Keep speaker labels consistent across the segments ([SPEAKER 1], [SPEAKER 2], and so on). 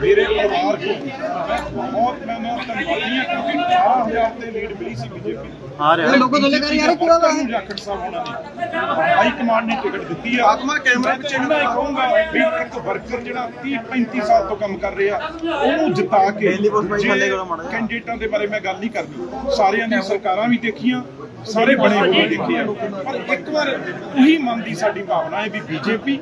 [SPEAKER 1] ਮੇਰੇ ਪਰਿਵਾਰ ਨੂੰ ਮੈਂ ਬਹੁਤ ਮੈਂ ਮੈਂ ਧੰਨਵਾਦੀ ਹਾਂ ਕਿਉਂਕਿ 18000 ਤੇ ਲੀਡ ਮਿਲੀ ਸੀ ਬੀਜੇਪੀ
[SPEAKER 2] ਆ ਰਿਹਾ।
[SPEAKER 3] ਲੋਕੋ ਥੱਲੇ ਕਰ ਯਾਰ ਪੂਰਾ ਲਾ
[SPEAKER 1] ਜਾਖੜ ਸਾਹਿਬ ਉਹਨਾਂ ਨੇ ਹਾਈ ਕਮਾਂਡ ਨੇ ਟਿਕਟ ਦਿੱਤੀ ਆ। ਆਤਮਾ ਕੈਮਰਾ ਵਿੱਚ ਇੰਨਾ ਹੀ ਕਹੂੰਗਾ ਵੀ ਇੱਕ ਵਰਕਰ ਜਿਹੜਾ 30 35 ਸਾਲ ਤੋਂ ਕੰਮ ਕਰ ਰਿਹਾ ਉਹਨੂੰ ਜਿਤਾ ਕੇ
[SPEAKER 2] ਪਹਿਲੀ post ਭਾਈ
[SPEAKER 1] ਜੇ
[SPEAKER 2] ਥੱਲੇ ਕਰੋ ਮਾੜਾ ਜਿਹਾ।
[SPEAKER 1] ਕੈਂਡੀਡੇਟਾਂ ਦੇ ਬਾਰੇ ਮੈਂ ਗੱਲ ਨਹੀਂ ਕਰਨੀ। ਸਾਰਿਆਂ ਦੀਆਂ ਸਰਕਾਰਾਂ ਵੀ ਦੇਖੀਆਂ ਸਾਰੇ ਬਣੇ ਹੋਏ ਦੇਖੇ ਆ। ਪਰ ਇੱਕ ਵਾਰ ਉਹੀ ਮਨ ਦੀ ਸਾਡੀ ਭਾਵਨਾ ਹੈ ਵੀ ਬੀਜੇਪੀ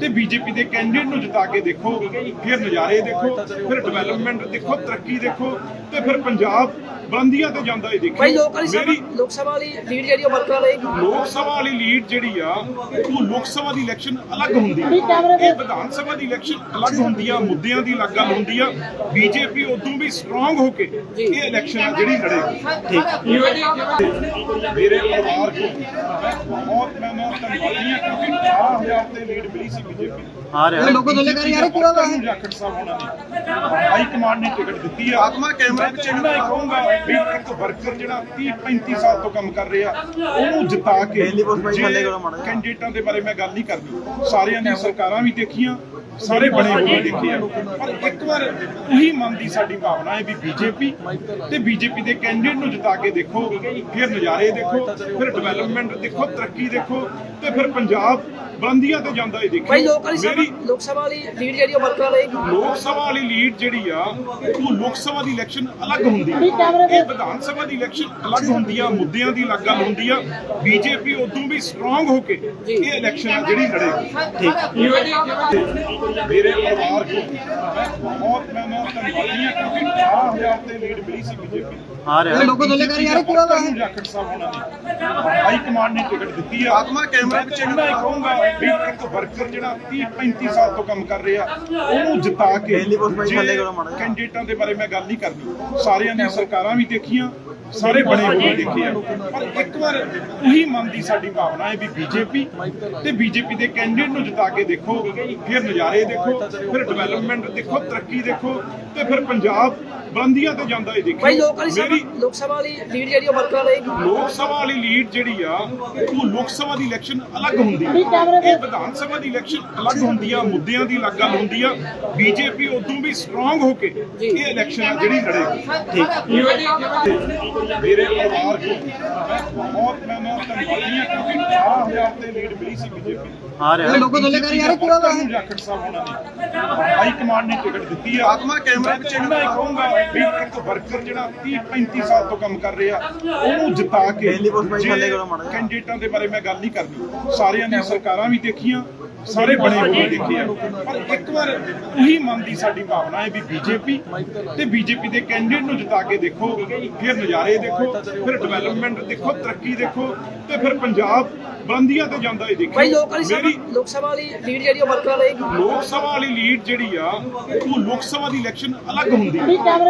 [SPEAKER 1] ਤੇ ਬੀਜੇਪੀ ਦੇ ਕੈਂਡੀਡੇਟ ਨੂੰ ਜਿਤਾ ਕੇ ਦੇਖੋ ਫਿਰ ਨਜ਼ਾਰੇ ਦੇਖੋ ਫਿਰ ਡਿਵੈਲਪਮੈਂਟ ਦੇਖੋ ਤਰੱਕੀ ਦੇਖੋ ਤੇ ਫਿਰ ਪੰਜਾਬ ਬੁਲੰਦੀਆਂ ਤੇ ਜਾਂਦਾ ਇਹ ਦੇਖੋ
[SPEAKER 3] ਭਾਈ ਲੋਕ ਵਾਲੀ ਸਭਾ ਲੋਕ ਸਭਾ ਵਾਲੀ ਲੀਡ ਜਿਹੜੀ ਉਹ ਵਰਕਰਾਂ ਲਈ
[SPEAKER 1] ਲੋਕ ਸਭਾ ਵਾਲੀ ਲੀਡ ਜਿਹੜੀ ਆ ਉਹ ਲੋਕ ਸਭਾ ਦੀ ਇਲੈਕਸ਼ਨ ਅਲੱਗ ਹੁੰਦੀ ਆ। ਇਹ ਵਿਧਾਨ ਸਭਾ ਦੀ ਇਲੈਕਸ਼ਨ ਅਲੱਗ ਹੁੰਦੀ ਆ ਮੁੱਦਿਆਂ ਦੀ ਅਲੱਗ ਗੱਲ ਹੁੰਦੀ ਆ। ਬੀਜੇਪੀ ਉਦੋਂ ਵੀ ਸਟਰੋਂਗ ਹੋ ਕੇ ਇਹ ਇਲੈਕਸ਼ਨ ਆ ਜਿਹੜੀ ਲੜੇਗੀ। ਮੇਰੇ ਪਰਿਵਾਰ ਨੂੰ ਮੈਂ ਬਹੁਤ ਮੈਂ ਮੈਂ ਕਿਉਂਕਿ 18000 ਤੇ ਲੀਡ ਮਿਲੀ ਸੀ ਬੀਜੇਪੀ
[SPEAKER 2] ਆ ਰਿਹਾ।
[SPEAKER 3] ਲੋਕੋ ਥੱਲੇ ਕਰ ਯਾਰ ਪੂਰਾ ਲਾ
[SPEAKER 1] ਜਾਖੜ ਸਾਹਿਬ ਉਹਨਾਂ ਨੇ ਹਾਈ ਕਮਾਂਡ ਨੇ ਟਿਕਟ ਦਿੱਤੀ ਆ। ਆਤਮਾ ਕੈਮਰਾ ਹੀ ਕਹੂੰਗਾ ਵੀ ਇੱਕ ਵਰਕਰ ਜਿਹੜਾ 30 35 ਸਾਲ ਤੋਂ ਕੰਮ ਕਰ ਰਿਹਾ ਉਹਨੂੰ ਜਿਤਾ ਕੇ ਜੇ। ਕੈਂਡੀਡੇਟਾਂ ਦੇ ਬਾਰੇ ਮੈਂ ਗੱਲ ਨਹੀਂ ਕਰਨੀ ਸਾਰਿਆਂ ਦੀਆਂ ਸਰਕਾਰਾਂ ਵੀ ਦੇਖੀਆਂ ਸਾਰੇ ਬਣੇ ਹੋਏ ਦੇਖੇ ਆ। ਪਰ ਇੱਕ ਵਾਰ ਉਹੀ ਮਨ ਦੀ ਸਾਡੀ ਭਾਵਨਾ ਹੈ ਵੀ ਬੀਜੇਪੀ ਤੇ ਬੀਜੇਪੀ ਦੇ ਕੈਂਡੀਡੇਟ ਨੂੰ ਜਿਤਾ ਕੇ ਦੇਖੋ ਫਿਰ ਨਜ਼ਾਰੇ ਦੇਖੋ ਫਿਰ ਡਿਵੈਲਪਮੈਂਟ ਦੇਖੋ ਤਰੱਕੀ ਦੇਖੋ ਤੇ ਫਿਰ ਪੰਜਾਬ ਬੁਲੰਦੀਆਂ ਤੇ ਜਾਂਦਾ ਇਹ ਦੇਖੋ
[SPEAKER 3] ਭਾਈ ਲੋਕ ਵਾਲੀ ਸਭਾ
[SPEAKER 1] ਮੇਰੀ
[SPEAKER 3] ਲੋਕ ਸਭਾ ਵਾਲੀ ਲੀਡ ਜਿਹੜੀ ਉਹ ਵਰਕਰਾਂ ਲਈ
[SPEAKER 1] ਲੋਕ ਸਭਾ ਵਾਲੀ ਲੀਡ ਜਿਹੜੀ ਆ ਉਹ ਲੋਕ ਸਭਾ ਦੀ ਇਲੈਕਸ਼ਨ ਅਲੱਗ ਹੁੰਦੀ ਆ। ਇਹ ਵਿਧਾਨ ਸਭਾ ਦੀ ਇਲੈਕਸ਼ਨ ਅਲੱਗ ਹੁੰਦੀ ਆ ਮੁੱਦਿਆਂ ਦੀ ਅਲੱਗ ਗੱਲ ਹੁੰਦੀ ਆ। ਬੀਜੇਪੀ ਉਦੋਂ ਵੀ ਸਟਰੋਂਗ ਹੋ ਕੇ ਇਹ ਇਲੈਕਸ਼ਨ ਜਿਹੜੀ ਲੜੇਗੀ। ਮੇਰੇ ਪਰਿਵਾਰ ਨੂੰ ਮੈਂ ਬਹੁਤ ਮੈਂ ਮੈਂ ਧੰਨਵਾਦੀ ਹਾਂ ਕਿਉਂਕਿ 18000 ਤੇ ਲੀਡ ਮਿਲੀ ਸੀ ਬੀਜੇਪੀ
[SPEAKER 2] ਆ ਰਿਹਾ
[SPEAKER 3] ਲੋਕੋ ਥੱਲੇ ਕਰ ਯਾਰ ਪੂਰਾ ਲਾ।
[SPEAKER 1] ਜਾਖੜ ਸਾਹਿਬ ਉਹਨਾਂ ਨੇ। ਹਾਈ ਕਮਾਂਡ ਨੇ ਟਿਕਟ ਦਿੱਤੀ ਆ। ਆਤਮਾ ਕੈਮਰਾ ਵਿੱਚ ਇੰਨਾ ਹੀ ਕਹੂੰਗਾ ਵੀ ਇੱਕ ਵਰਕਰ ਜਿਹੜਾ 30 35 ਸਾਲ ਤੋਂ ਕੰਮ ਕਰ ਰਿਹਾ ਉਹਨੂੰ ਜਿਤਾ ਕੇ। ਕੈਂਡੀਡੇਟਾਂ ਦੇ ਬਾਰੇ ਮੈਂ ਗੱਲ ਨਹੀਂ ਕਰਨੀ। ਸਾਰਿਆਂ ਦੀਆਂ ਸਰਕਾਰਾਂ ਵੀ ਦੇਖੀਆਂ ਸਾਰੇ ਬਣੇ ਹੋਏ ਦੇਖੇ ਆ ਪਰ ਇੱਕ ਵਾਰ ਉਹੀ ਮਨ ਦੀ ਸਾਡੀ ਭਾਵਨਾ ਹੈ ਵੀ ਬੀਜੇਪੀ ਤੇ ਬੀਜੇਪੀ ਦੇ ਕੈਂਡੀਡੇਟ ਨੂੰ ਜਿਤਾ ਕੇ ਦੇਖੋ ਫਿਰ ਨਜ਼ਾਰੇ ਦੇਖੋ ਫਿਰ ਡਿਵੈਲਪਮੈਂਟ ਦੇਖੋ ਤਰੱਕੀ ਦੇਖੋ ਤੇ ਫਿਰ ਪੰਜਾਬ ਬੁਲੰਦੀਆਂ ਤੇ ਜਾਂਦਾ ਇਹ ਦੇਖੋ
[SPEAKER 3] ਭਾਈ ਲੋਕ ਵਾਲੀ ਸਭਾ
[SPEAKER 1] ਮੇਰੀ
[SPEAKER 3] ਲੋਕ ਸਭਾ ਵਾਲੀ ਲੀਡ ਜਿਹੜੀ ਉਹ ਵਰਕਰਾਂ ਲਈ
[SPEAKER 1] ਲੋਕ ਸਭਾ ਵਾਲੀ ਲੀਡ ਜਿਹੜੀ ਆ ਉਹ ਲੋਕ ਸਭਾ ਦੀ ਇਲੈਕਸ਼ਨ ਅਲੱਗ ਹੁੰਦੀ ਆ। ਇਹ ਵਿਧਾਨ ਸਭਾ ਦੀ ਇਲੈਕਸ਼ਨ ਅਲੱਗ ਹੁੰਦੀ ਆ ਮੁੱਦਿਆਂ ਦੀ ਅਲੱਗ ਗੱਲ ਹੁੰਦੀ ਆ। ਬੀਜੇਪੀ ਉਦੋਂ ਵੀ ਸਟਰੋਂਗ ਹੋ ਕੇ ਇਹ ਇਲੈਕਸ਼ਨ ਆ ਜਿਹੜੀ ਲੜੇਗੀ ਮੇਰੇ ਪਰਿਵਾਰ ਨੂੰ ਬਹੁਤ ਮੈਂ ਮੈਂ ਧੰਨਵਾਦੀ ਹਾਂ ਕਿਉਂਕਿ 18000 ਤੇ ਲੀਡ ਮਿਲੀ ਸੀ ਬੀਜੇਪੀ
[SPEAKER 2] ਆ ਰਿਹਾ।
[SPEAKER 3] ਲੋਕੋ ਥੱਲੇ ਕਰ ਯਾਰ ਪੂਰਾ ਲਾ
[SPEAKER 1] ਜਾਖੜ ਸਾਹਿਬ ਉਹਨਾਂ ਨੇ। ਹਾਈ ਕਮਾਂਡ ਨੇ ਟਿਕਟ ਦਿੱਤੀ ਆ। ਆਤਮਾ ਕੈਮਰਾ ਵਿੱਚ ਇੰਨਾ ਹੀ ਕਹੂੰਗਾ ਵੀ ਇੱਕ ਵਰਕਰ ਜਿਹੜਾ 30 35 ਸਾਲ ਤੋਂ ਕੰਮ ਕਰ ਰਿਹਾ ਉਹਨੂੰ ਜਿਤਾ ਕੇ ਜੇ। ਕੈਂਡੀਡੇਟਾਂ ਦੇ ਬਾਰੇ ਮੈਂ ਗੱਲ ਨਹੀਂ ਕਰਨੀ ਸਾਰਿਆਂ ਦੀਆਂ ਸਰਕਾਰਾਂ ਵੀ ਦੇਖੀਆਂ ਸਾਰੇ ਬਣੇ ਹੋਏ ਦੇਖੇ ਆ ਪਰ ਇੱਕ ਵਾਰ ਉਹੀ ਮਨ ਦੀ ਸਾਡੀ ਭਾਵਨਾ ਹੈ ਵੀ ਬੀਜੇਪੀ ਤੇ ਬੀਜੇਪੀ ਦੇ ਕੈਂਡੀਡੇਟ ਨੂੰ ਜਿਤਾ ਕੇ ਦੇਖੋ ਫਿਰ ਨਜ਼ਾਰੇ ਦੇਖੋ ਫਿਰ ਡਿਵੈਲਪਮੈਂਟ ਦੇਖੋ ਤਰੱਕੀ ਦੇਖੋ ਤੇ ਫਿਰ ਪੰਜਾਬ ਬੁਲੰਦੀਆਂ ਤੇ ਜਾਂਦਾ ਇਹ ਦੇਖੋ
[SPEAKER 3] ਭਾਈ ਲੋਕ ਵਾਲੀ ਸਭਾ
[SPEAKER 1] ਮੇਰੀ
[SPEAKER 3] ਲੋਕ ਸਭਾ ਵਾਲੀ ਲੀਡ ਜਿਹੜੀ ਉਹ ਵਰਕਰਾਂ ਲਈ
[SPEAKER 1] ਲੋਕ ਸਭਾ ਵਾਲੀ ਲੀਡ ਜਿਹੜੀ ਆ ਉਹ ਲੋਕ ਸਭਾ ਦੀ ਇਲੈਕਸ਼ਨ ਅਲੱਗ ਹੁੰਦੀ ਆ।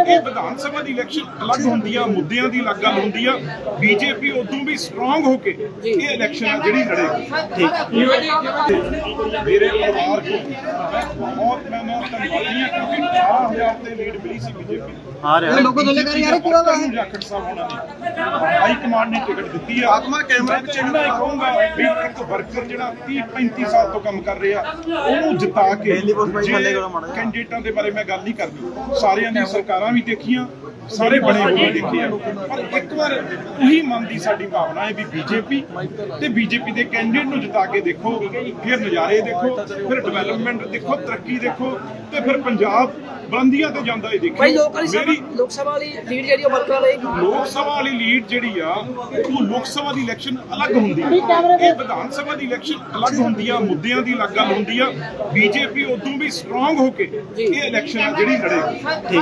[SPEAKER 1] ਇਹ ਵਿਧਾਨ ਸਭਾ ਦੀ ਇਲੈਕਸ਼ਨ ਅਲੱਗ ਹੁੰਦੀ ਆ ਮੁੱਦਿਆਂ ਦੀ ਅਲੱਗ ਗੱਲ ਹੁੰਦੀ ਆ। ਬੀਜੇਪੀ ਉਦੋਂ ਵੀ ਸਟਰੋਂਗ ਹੋ ਕੇ ਇਹ ਇਲੈਕਸ਼ਨ ਆ ਜਿਹੜੀ ਲੜੇਗੀ। ਮੇਰੇ ਪਰਿਵਾਰ ਨੂੰ ਮੈਂ ਬਹੁਤ ਮੈਂ ਮੈਂ 18000 ਤੇ ਲੀਡ ਮਿਲੀ ਸੀ ਬੀਜੇਪੀ
[SPEAKER 2] ਆ ਰਿਹਾ।
[SPEAKER 3] ਲੋਕੋ ਥੱਲੇ ਕਰ ਯਾਰ ਪੂਰਾ ਲਾ
[SPEAKER 1] ਜਾਖੜ ਸਾਹਿਬ ਉਹਨਾਂ ਨੇ ਹਾਈ ਕਮਾਂਡ ਨੇ ਟਿਕਟ ਦਿੱਤੀ ਆ। ਆਤਮਾ ਕੈਮਰਾ ਵਿੱਚ ਇੰਨਾ ਹੀ ਕਹੂੰਗਾ ਵੀ ਇੱਕ ਵਰਕਰ ਜਿਹੜਾ 30 35 ਸਾਲ ਤੋਂ ਕੰਮ ਕਰ ਰਿਹਾ ਉਹਨੂੰ ਜਿਤਾ ਕੇ। ਕੈਂਡੀਡੇਟਾਂ ਦੇ ਬਾਰੇ ਮੈਂ ਗੱਲ ਨਹੀਂ ਕਰਨੀ। ਸਾਰਿਆਂ ਦੀਆਂ ਸਰਕਾਰਾਂ ਵੀ ਦੇਖੀਆਂ ਸਾਰੇ ਬਣੇ ਹੋਏ ਦੇਖੇ ਆ। ਪਰ ਇੱਕ ਵਾਰ ਉਹੀ ਮਨ ਦੀ ਸਾਡੀ ਭਾਵਨਾ ਹੈ ਵੀ ਬੀਜੇਪੀ ਤੇ ਬੀਜੇਪੀ ਦੇ ਕੈਂਡੀਡੇਟ ਨੂੰ ਜਿਤਾ ਕੇ ਦੇਖੋ ਫਿਰ ਨਜ਼ਾਰੇ ਦੇਖੋ ਫਿਰ ਡਿਵੈਲਪਮੈਂਟ ਦੇਖੋ ਤਰੱਕੀ ਦੇਖੋ ਤੇ ਫਿਰ ਪੰਜਾਬ ਬੁਲੰਦੀਆਂ ਤੇ ਜਾਂਦਾ ਇਹ ਦੇਖੋ
[SPEAKER 3] ਭਾਈ ਲੋਕ ਵਾਲੀ ਸਭਾ
[SPEAKER 1] ਮੇਰੀ
[SPEAKER 3] ਲੋਕ ਸਭਾ ਵਾਲੀ ਲੀਡ ਜਿਹੜੀ ਉਹ ਵਰਕਰਾਂ ਲਈ
[SPEAKER 1] ਲੋਕ ਸਭਾ ਵਾਲੀ ਲੀਡ ਜਿਹੜੀ ਆ ਉਹ ਲੋਕ ਸਭਾ ਦੀ ਇਲੈਕਸ਼ਨ ਅਲੱਗ ਹੁੰਦੀ ਆ। ਇਹ ਵਿਧਾਨ ਸਭਾ ਦੀ ਇਲੈਕਸ਼ਨ ਅਲੱਗ ਹੁੰਦੀ ਆ ਮੁੱਦਿਆਂ ਦੀ ਅਲੱਗ ਗੱਲ ਹੁੰਦੀ ਆ। ਬੀਜੇਪੀ ਉਦੋਂ ਵੀ ਸਟਰੋਂਗ ਹੋ ਕੇ ਇਹ ਇਲੈਕਸ਼ਨ ਆ ਜਿਹੜੀ ਲੜੇਗੀ।